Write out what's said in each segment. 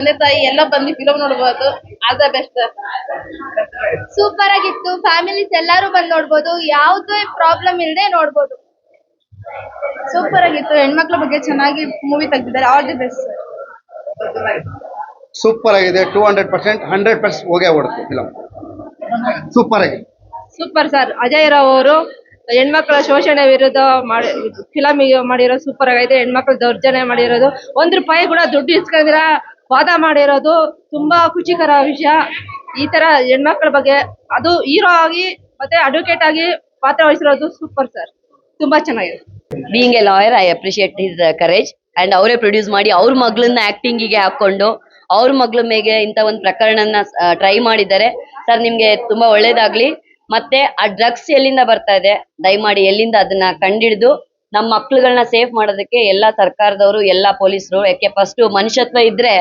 ತಂದೆ ತಾಯಿ ಎಲ್ಲ ಬಂದು ಫಿಲಂ ನೋಡಬಹುದು ಆಲ್ ದ ಬೆಸ್ಟ್ ಸೂಪರ್ ಆಗಿತ್ತು ಫ್ಯಾಮಿಲೀಸ್ ಎಲ್ಲಾರು ಬಂದ್ ನೋಡ್ಬೋದು. ಯಾವುದೇ ಪ್ರಾಬ್ಲಮ್ ಇಲ್ಲದೆ ನೋಡ್ಬೋದು. ಸೂಪರ್ ಆಗಿತ್ತು ಹೆಣ್ಮಕ್ಳ ಬಗ್ಗೆ ಚೆನ್ನಾಗಿ ಮೂವಿ ತೆಗ್ದಿದ್ದಾರೆ. ಆಲ್ ದಿ ಬೆಸ್ಟ್ ಸೂಪರ್ ಆಗಿದೆ two hundred percent hundred percent ಹೋಗೇ ಓಡುತ್ತೆ ಫಿಲಮ್ ಸೂಪರ್ ಆಗಿದೆ ಸೂಪರ್ ಸರ್ ಅಜಯ್ ರಾವ್ ಅವರು ಹೆಣ್ಮಕ್ಳ ಶೋಷಣೆ ವಿರುದ್ಧ ಮಾಡಿ ಫಿಲಮ್ ಮಾಡಿರೋ ಸೂಪರ್ ಆಗೈತೆ ಹೆಣ್ಮಕ್ಳು ದೌರ್ಜನ್ಯ ಮಾಡಿರೋದು. ಒಂದ್ ರೂಪಾಯಿ ಕೂಡ ದುಡ್ಡು ಇಸ್ಕೊಂಡಿರ? ವಾದ ಮಾಡಿರೋದು ತುಂಬಾ ಖುಷಿಕರ ವಿಷಯ. ಈ ತರ ಹೆಣ್ಮಕ್ಳ ಬಗ್ಗೆ ಅದು ಹೀರೋ ಆಗಿ ಮತ್ತೆ ಅಡ್ವೊಕೇಟ್ ಆಗಿ ಪಾತ್ರ ವಹಿಸಿರೋದು ಸೂಪರ್ ಸರ್ ತುಂಬಾ ಚೆನ್ನಾಗಿದೆ. Being a lawyer I appreciate his courage and ಅವರೇ ಪ್ರೊಡ್ಯೂಸ್ ಮಾಡಿ ಅವ್ರ ಮಗಳನ್ನ ಆಕ್ಟಿಂಗಿಗೆ ಹಾಕೊಂಡು ಅವ್ರ ಮಗಳ ಮೇಲೆ ಇಂತ ಒಂದು ಪ್ರಕರಣನ ಟ್ರೈ ಮಾಡಿದ್ದಾರೆ. ಸರ್ ನಿಮ್ಗೆ ತುಂಬಾ ಒಳ್ಳೇದಾಗ್ಲಿ. ಮತ್ತೆ ಆ ಡ್ರಗ್ಸ್ ಎಲ್ಲಿಂದ ಬರ್ತಾ ಇದೆ? ದಯಮಾಡಿ ಎಲ್ಲಿಂದ ಅದನ್ನ ಕಂಡಿಡಿದು. ನಮ್ಮ ಮಕ್ಳುಗಳನ್ನ ಸೇಫ್ ಮಾಡೋದಕ್ಕೆ ಎಲ್ಲಾ ಸರ್ಕಾರದವರು, ಎಲ್ಲಾ ಪೊಲೀಸರು, ಯಾಕೆ ಫಸ್ಟ್ ಮನುಷ್ಯತ್ವ ಇದ್ರೆ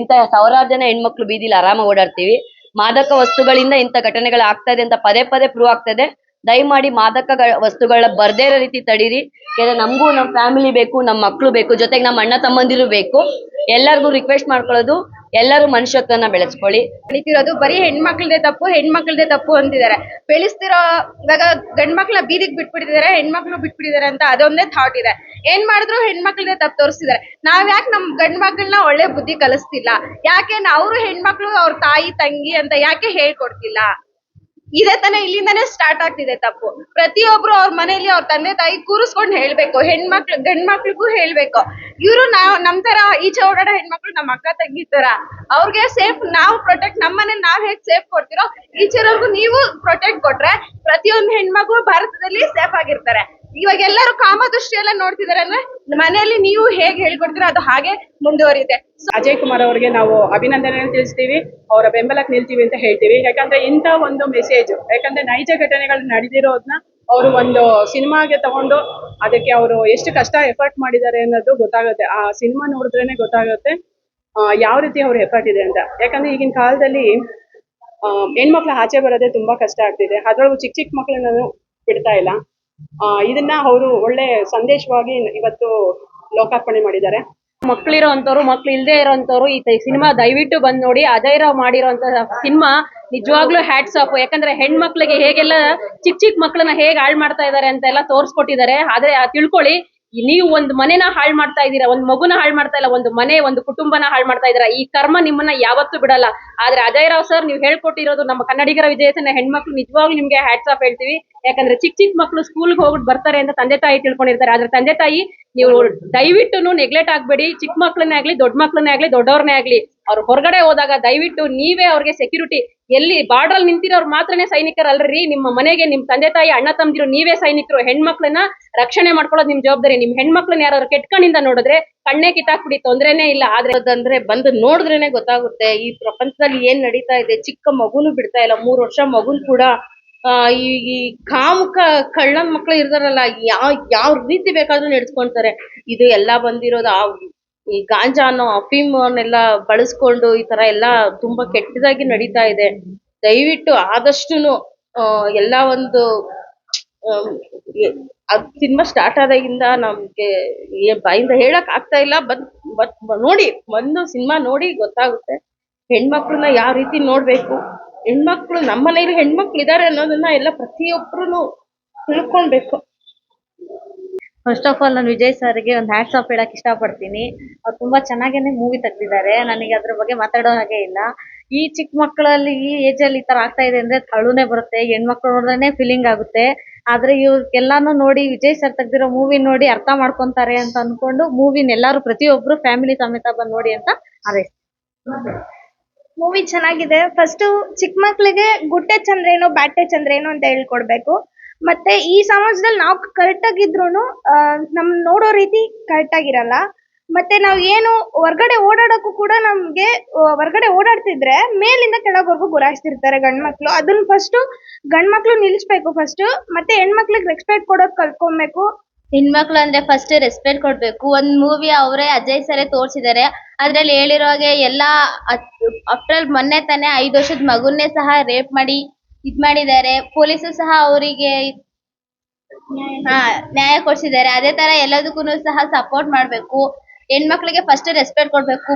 ಇಂಥ ಸಾವಿರಾರು ಜನ ಹೆಣ್ಮಕ್ಳು ಬೀದಿಲಿ ಆರಾಮಾಗಿ ಓಡಾಡ್ತೀವಿ. ಮಾದಕ ವಸ್ತುಗಳಿಂದ ಇಂಥ ಘಟನೆಗಳು ಆಗ್ತಾ ಇದೆ ಅಂತ ಪದೇ ಪದೇ ಪ್ರೂವ್ ಆಗ್ತಾ ಇದೆ ದಯಮಾಡಿ ಮಾದಕ ವಸ್ತುಗಳ ಬರ್ದೇ ಇರೋ ರೀತಿ ತಡೀರಿ. ಯಾಕಂದ್ರೆ ನಮಗೂ ನಮ್ಮ ಫ್ಯಾಮಿಲಿ ಬೇಕು ನಮ್ಮ ಮಕ್ಕಳು ಬೇಕು, ಜೊತೆಗೆ ನಮ್ಮ ಅಣ್ಣ ತಮ್ಮಂದಿರು ಬೇಕು. ಎಲ್ಲರಿಗೂ ರಿಕ್ವೆಸ್ಟ್ ಮಾಡ್ಕೊಳ್ಳೋದು ಎಲ್ಲರೂ ಮನುಷ್ಯತ್ವನ ಬೆಳೆಸ್ಕೊಳ್ಳಿ. ಬೆಳಿತಿರೋದು ಬರೀ ಹೆಣ್ಮಕ್ಳದೇ ತಪ್ಪು ಹೆಣ್ಮಕ್ಳದೇ ತಪ್ಪು ಅಂತಿದ್ದಾರೆ. ಬೆಳೆಸ್ತಿರೋ ಇವಾಗ ಗಂಡ್ಮಕ್ಳ ಬೀದಿಗೆ ಬಿಟ್ಬಿಟ್ಟಿದ್ದಾರೆ, ಹೆಣ್ಮಕ್ಳು ಬಿಟ್ಬಿಟ್ಟಿದ್ದಾರೆ ಅಂತ ಅದೊಂದೇ ಥಾಟ್ ಇದೆ. ಏನ್ ಮಾಡಿದ್ರು ಹೆಣ್ಮಕ್ಳನ್ನೇ ತಪ್ಪು ತೋರಿಸ್ತಿದ್ದಾರೆ ನಾವ್ ಯಾಕೆ ನಮ್ ಗಂಡ್ ಮಕ್ಳನ್ನ ಒಳ್ಳೆ ಬುದ್ಧಿ ಕಲಿಸ್ತಿಲ್ಲ? ಯಾಕೆ ಅವರು ಹೆಣ್ಮಕ್ಳು ಅವ್ರ ತಾಯಿ, ತಂಗಿ ಅಂತ ಯಾಕೆ ಹೇಳ್ಕೊಡ್ತಿಲ್ಲ? ಇದೇ ತಾನೇ ಇಲ್ಲಿಂದಾನೇ ಸ್ಟಾರ್ಟ್ ಆಗ್ತಿದೆ ತಪ್ಪು. ಪ್ರತಿಯೊಬ್ರು ಅವ್ರ ಮನೇಲಿ ಅವ್ರ ತಂದೆ, ತಾಯಿ ಕೂರಿಸ್ಕೊಂಡು ಹೇಳ್ಬೇಕು. ಹೆಣ್ಮಕ್ಳು, ಗಂಡ್ ಮಕ್ಳಿಗೂ ಹೇಳ್ಬೇಕು. ಇವರು ನಾವ್, ನಮ್ ತರ ಈಚೆ ಓಡಾಡೋ ಹೆಣ್ಮಕ್ಳು ನಮ್ಮ ಅಕ್ಕ, ತಂಗಿ ತರ ಅವ್ರಿಗೆ ಸೇಫ್ ನಾವು ಪ್ರೊಟೆಕ್ಟ್ ನಮ್ಮ ಮನೇಲಿ ನಾವ್ ಹೇಗ್ ಸೇಫ್ ಕೊಡ್ತಿರೋ ಈಚೆರವ್ರಿಗೂ ನೀವು ಪ್ರೊಟೆಕ್ಟ್ ಕೊಟ್ರೆ ಪ್ರತಿಯೊಂದು ಹೆಣ್ಮಕ್ಳು ಭಾರತದಲ್ಲಿ ಸೇಫ್ ಆಗಿರ್ತಾರೆ. ಇವಾಗ ಎಲ್ಲರೂ ಕಾಮದೃಷ್ಟಿ ಎಲ್ಲ ನೋಡ್ತಿದಾರೆ ಅಂದ್ರೆ ಮನೆಯಲ್ಲಿ ನೀವು ಹೇಗ್ ಹೇಳ್ಕೊಡ್ತೀರ? ಅದು ಹಾಗೆ ಮುಂದುವರಿಯುತ್ತೆ. ಅಜಯ್ ಕುಮಾರ್ ಅವರಿಗೆ ನಾವು ಅಭಿನಂದನೆ ತಿಳಿಸ್ತೀವಿ. ಅವರ ಬೆಂಬಲಕ್ಕೆ ನಿಲ್ತೀವಿ ಅಂತ ಹೇಳ್ತೀವಿ. ಯಾಕಂದ್ರೆ ಇಂತ ಒಂದು ಮೆಸೇಜ್ ಯಾಕಂದ್ರೆ ನೈಜ ಘಟನೆಗಳು ನಡೆದಿರೋದ್ನ ಅವರು ಒಂದು ಸಿನಿಮಾಗೆ ತಗೊಂಡು ಅದಕ್ಕೆ ಅವರು ಎಷ್ಟು ಕಷ್ಟ ಎಫರ್ಟ್ ಮಾಡಿದ್ದಾರೆ ಅನ್ನೋದು ಗೊತ್ತಾಗುತ್ತೆ. ಆ ಸಿನಿಮಾ ನೋಡಿದ್ರೇನೆ ಗೊತ್ತಾಗುತ್ತೆ ಯಾವ ರೀತಿ ಅವ್ರ ಎಫರ್ಟ್ ಇದೆ ಅಂತ. ಯಾಕಂದ್ರೆ ಈಗಿನ ಕಾಲದಲ್ಲಿ ಹೆಣ್ಮಕ್ಳು ಆಚೆ ಬರೋದೇ ತುಂಬಾ ಕಷ್ಟ ಆಗ್ತಿದೆ. ಅದ್ರೊಳಗೂ ಚಿಕ್ಕ ಚಿಕ್ಕ ಮಕ್ಳನ್ನ ಬಿಡ್ತಾ ಇಲ್ಲ. ಇದನ್ನ ಅವರು ಒಳ್ಳೆ ಸಂದೇಶವಾಗಿ ಇವತ್ತು ಲೋಕಾರ್ಪಣೆ ಮಾಡಿದ್ದಾರೆ. ಮಕ್ಳಿರೋ ಅಂತವ್ರು ಮಕ್ಳು ಇಲ್ದೇ ಇರೋಂಥವ್ರು, ಈ ಸಿನಿಮಾ ದಯವಿಟ್ಟು ಬಂದ್ ನೋಡಿ, ಅಜಯ್ ರಾವ್ ಮಾಡಿರೋಂತ ಸಿನಿಮಾ ನಿಜವಾಗ್ಲೂ ಹ್ಯಾಟ್ಸ್ ಆಫ್ ಯಾಕಂದ್ರೆ ಹೆಣ್ಮಕ್ಳಿಗೆ ಹೇಗೆಲ್ಲ ಚಿಕ್ಕ ಚಿಕ್ಕ ಮಕ್ಳನ್ನ ಹೇಗೆ ಹಾಳು ಮಾಡ್ತಾ ಇದಾರೆ ಅಂತ ಎಲ್ಲ ತೋರ್ಸ್ಕೊಟ್ಟಿದ್ದಾರೆ. ಆದ್ರೆ ತಿಳ್ಕೊಳ್ಳಿ ನೀವು ಒಂದು ಮನೆನ ಹಾಳು ಮಾಡ್ತಾ ಇದ್ದೀರಾ, ಒಂದ್ ಮಗುನ ಹಾಳು ಮಾಡ್ತಾ ಇಲ್ಲ, ಒಂದು ಮನೆ, ಒಂದು ಕುಟುಂಬನ ಹಾಳು ಮಾಡ್ತಾ ಇದ್ದೀರಾ, ಈ ಕರ್ಮ ನಿಮ್ಮನ್ನ ಯಾವತ್ತೂ ಬಿಡಲ್ಲ. ಆದ್ರೆ ಅಜಯ್ ರಾವ್ ಸರ್, ನೀವು ಹೇಳ್ಕೊಟ್ಟಿರೋದು ನಮ್ಮ ಕನ್ನಡಿಗರ ವಿಜಯತನ ಹೆಣ್ಮಕ್ಳು ನಿಜವಾಗ್ಲೂ ನಿಮ್ಗೆ ಹ್ಯಾಟ್ಸ್ ಆಫ್ ಹೇಳ್ತೀವಿ. ಯಾಕಂದ್ರೆ ಚಿಕ್ಕ ಚಿಕ್ಕ ಸ್ಕೂಲ್ಗೆ ಹೋಗ್ಬಿಟ್ಟು ಬರ್ತಾರೆ ಅಂತ ತಂದೆ ತಾಯಿ ತಿಳ್ಕೊಂಡಿರ್ತಾರೆ. ಆದ್ರೆ ತಂದೆ ತಾಯಿ ನೀವು ದಯವಿಟ್ಟು ನೆಗ್ಲೆಕ್ಟ್ ಆಗ್ಬೇಡಿ. ಚಿಕ್ಕ ಮಕ್ಳನ್ನೇ ಆಗ್ಲಿ, ದೊಡ್ಡ ಮಕ್ಕಳನ್ನೇ ಆಗ್ಲಿ ದೊಡ್ಡವ್ರನ್ನೇ ಆಗ್ಲಿ, ಅವ್ರು ಹೊರಗಡೆ ಹೋದಾಗ ದಯವಿಟ್ಟು ನೀವೇ ಅವ್ರಿಗೆ ಸೆಕ್ಯೂರಿಟಿ ಎಲ್ಲಿ ಬಾರ್ಡರ್ ಅಲ್ಲಿ ನಿಂತಿರೋರು ಮಾತ್ರನೇ ಸೈನಿಕರಲ್ರಿ. ನಿಮ್ಮ ಮನೆಗೆ ನಿಮ್ ತಂದೆ ತಾಯಿ, ಅಣ್ಣ ತಮ್ದಿರು ನೀವೇ ಸೈನಿಕರು. ಹೆಣ್ಮಕ್ಳನ್ನ ರಕ್ಷಣೆ ಮಾಡ್ಕೊಳ್ಳೋದು ನಿಮ್ ಜವಾಬ್ದಾರಿ. ನಿಮ್ ಹೆಣ್ಮಕ್ಳನ್ನ ಯಾರಾದ್ರು ಕೆಟ್ಕಣಿಂದ ನೋಡಿದ್ರೆ ಕಣ್ಣೇ ಕಿತ್ತಾಕ್ಬಿಡಿ, ತೊಂದ್ರೆನೇ ಇಲ್ಲ. ಆದ್ರೆ ಅಂದ್ರೆ ಬಂದು ನೋಡಿದ್ರೇನೆ ಗೊತ್ತಾಗುತ್ತೆ. ಈ ಪ್ರಪಂಚದಲ್ಲಿ ಏನ್ ನಡೀತಾ ಇದೆ? ಚಿಕ್ಕ ಮಗುನು ಬಿಡ್ತಾ ಇಲ್ಲ, ಮೂರ್ ವರ್ಷ ಮಗುನ್ ಕೂಡ ಆ, ಈ ಕಾಮುಕ ಕಳ್ಳನ್ ಮಕ್ಳು ಇರ್ತಾರಲ್ಲ ಯಾವ ಯಾವ ರೀತಿ ಬೇಕಾದ್ರೂ ನಡೆಸ್ಕೊಂತಾರೆ. ಇದು ಎಲ್ಲ ಬಂದಿರೋದು ಆ ಈ ಗಾಂಜಾ ಅನ್ನೋ ಅಫೀಮ್ ಅನ್ನೆಲ್ಲ ಬಳಸ್ಕೊಂಡು ಈ ತರ ಎಲ್ಲ ತುಂಬಾ ಕೆಟ್ಟದಾಗಿ ನಡೀತಾ ಇದೆ. ದಯವಿಟ್ಟು ಆದಷ್ಟುನು ಆಹ್ಹ್ ಎಲ್ಲ ಒಂದು ಅದ್ ಸಿನಿಮಾ ಸ್ಟಾರ್ಟ್ ಆದಾಗಿಂದ ನಮ್ಗೆ ಬಾಯಿಂದ ಹೇಳಕ್ ಆಗ್ತಾ ಇಲ್ಲ. ಬಟ್ ಬಟ್ ನೋಡಿ ಒಂದು ಸಿನಿಮಾ ನೋಡಿ ಗೊತ್ತಾಗುತ್ತೆ. ಹೆಣ್ಮಕ್ಳನ್ನ ಯಾವ ರೀತಿ ನೋಡ್ಬೇಕು. ಹೆಣ್ಮಕ್ಳು, ನಮ್ಮ ಮನೇಲಿ ಹೆಣ್ಮಕ್ಳು ಇದಾರೆ ಅನ್ನೋದನ್ನ ಎಲ್ಲ ಪ್ರತಿಯೊಬ್ರು ತಿಳ್ಕೊಳ್ಬೇಕು. ಫಸ್ಟ್ ಆಫ್ ಆಲ್ ನಾನು ವಿಜಯ್ ಸರ್ಗೆ ಒಂದು ಹ್ಯಾಟ್ಸ್ ಆಫ್ ಹೇಳಕ್ ಇಷ್ಟಪಡ್ತೀನಿ. ಅವ್ರು ತುಂಬಾ ಚೆನ್ನಾಗೇನೆ ಮೂವಿ ತೆಗ್ದಿದ್ದಾರೆ. ನನಗೆ ಅದ್ರ ಬಗ್ಗೆ ಮಾತಾಡೋ ಹಾಗೆ ಇಲ್ಲ. ಈ ಚಿಕ್ಕ ಮಕ್ಕಳಲ್ಲಿ ಈ ಏಜ್ ಅಲ್ಲಿ ಈ ತರ ಆಗ್ತಾ ಇದೆ ಅಂದ್ರೆ ತಳುನೇ ಬರುತ್ತೆ. ಹೆಣ್ಮಕ್ಳು ನೋಡಿದ್ರೆ ಫೀಲಿಂಗ್ ಆಗುತ್ತೆ. ಆದ್ರೆ ಇವ್ರಿಗೆಲ್ಲಾನು ನೋಡಿ, ವಿಜಯ್ ಸರ್ ತೆಗ್ದಿರೋ ಮೂವಿ ನೋಡಿ ಅರ್ಥ ಮಾಡ್ಕೊಂತಾರೆ ಅಂತ ಅನ್ಕೊಂಡು ಮೂವಿನ ಎಲ್ಲಾರು ಪ್ರತಿಯೊಬ್ರು ಫ್ಯಾಮಿಲಿ ಸಮೇತ ಬಂದ್ ನೋಡಿ ಅಂತ ಹಾರೈಸ್ತೀನಿ ಮೂವಿ ಚೆನ್ನಾಗಿದೆ. ಫಸ್ಟ್ ಚಿಕ್ಕ ಮಕ್ಕಳಿಗೆ ಗುಟ್ಟೆ ಟಚ್ ಅಂದ್ರೆ ಏನು ಅಂತ ಹೇಳ್ಕೊಡ್ಬೇಕು. ಮತ್ತೆ ಈ ಸಮಾಜದಲ್ಲಿ ನಾವು ಕರೆಕ್ಟ್ ಆಗಿದ್ರು ನಮ್ ನೋಡೋ ರೀತಿ ಕರೆಕ್ಟ್ ಆಗಿರಲ್ಲ. ಮತ್ತೆ ನಾವ್ ಏನು ಹೊರ್ಗಡೆ ಓಡಾಡಕ್ಕೂ ಕೂಡ ನಮ್ಗೆ ಹೊರಗಡೆ ಓಡಾಡ್ತಿದ್ರೆ ಮೇಲಿಂದ ಕೆಳಗವರೆಗೂ ಗುರಾಯಿಸ್ತಿರ್ತಾರೆ ಗಂಡ್ಮಕ್ಳು ಅದನ್ನ ಫಸ್ಟ್ ಗಂಡ್ಮಕ್ಳು ನಿಲ್ಲಿಸ್ಬೇಕು ಫಸ್ಟ್ ಮತ್ತೆ ಹೆಣ್ಮಕ್ಳಿಗೆ ರೆಸ್ಪೆಕ್ಟ್ ಕೊಡೋದ್ ಕಲ್ತ್ಕೊಬೇಕು ಹೆಣ್ಮಕ್ಳು ಅಂದ್ರೆ ಫಸ್ಟ್ ರೆಸ್ಪೆಕ್ಟ್ ಕೊಡ್ಬೇಕು. ಒಂದ್ ಮೂವಿ ಅವರೇ ಅಜಯ್ ಸರೇ ತೋರ್ಸಿದ್ದಾರೆ ಅದ್ರಲ್ಲಿ ಹೇಳಿರೋ ಹಾಗೆ ಎಲ್ಲಾ ಆಫ್ಟರ್ ಮೊನ್ನೆ ತಾನೇ ಐದು ವರ್ಷದ ಮಗುನ್ನೇ ಸಹ ರೇಪ್ ಮಾಡಿ, ಇದ್ ಮಾಡಿದ್ದಾರೆ ಪೊಲೀಸ್ ಸಹ ಅವರಿಗೆ ಹಾ, ನ್ಯಾಯ ಕೊಡ್ಸಿದ್ದಾರೆ ಅದೇ ತರ ಎಲ್ಲದಕ್ಕೂನು ಸಹ ಸಪೋರ್ಟ್ ಮಾಡ್ಬೇಕು. ಹೆಣ್ಮಕ್ಳಿಗೆ ಫಸ್ಟ್ ರೆಸ್ಪೆಕ್ಟ್ ಕೊಡ್ಬೇಕು.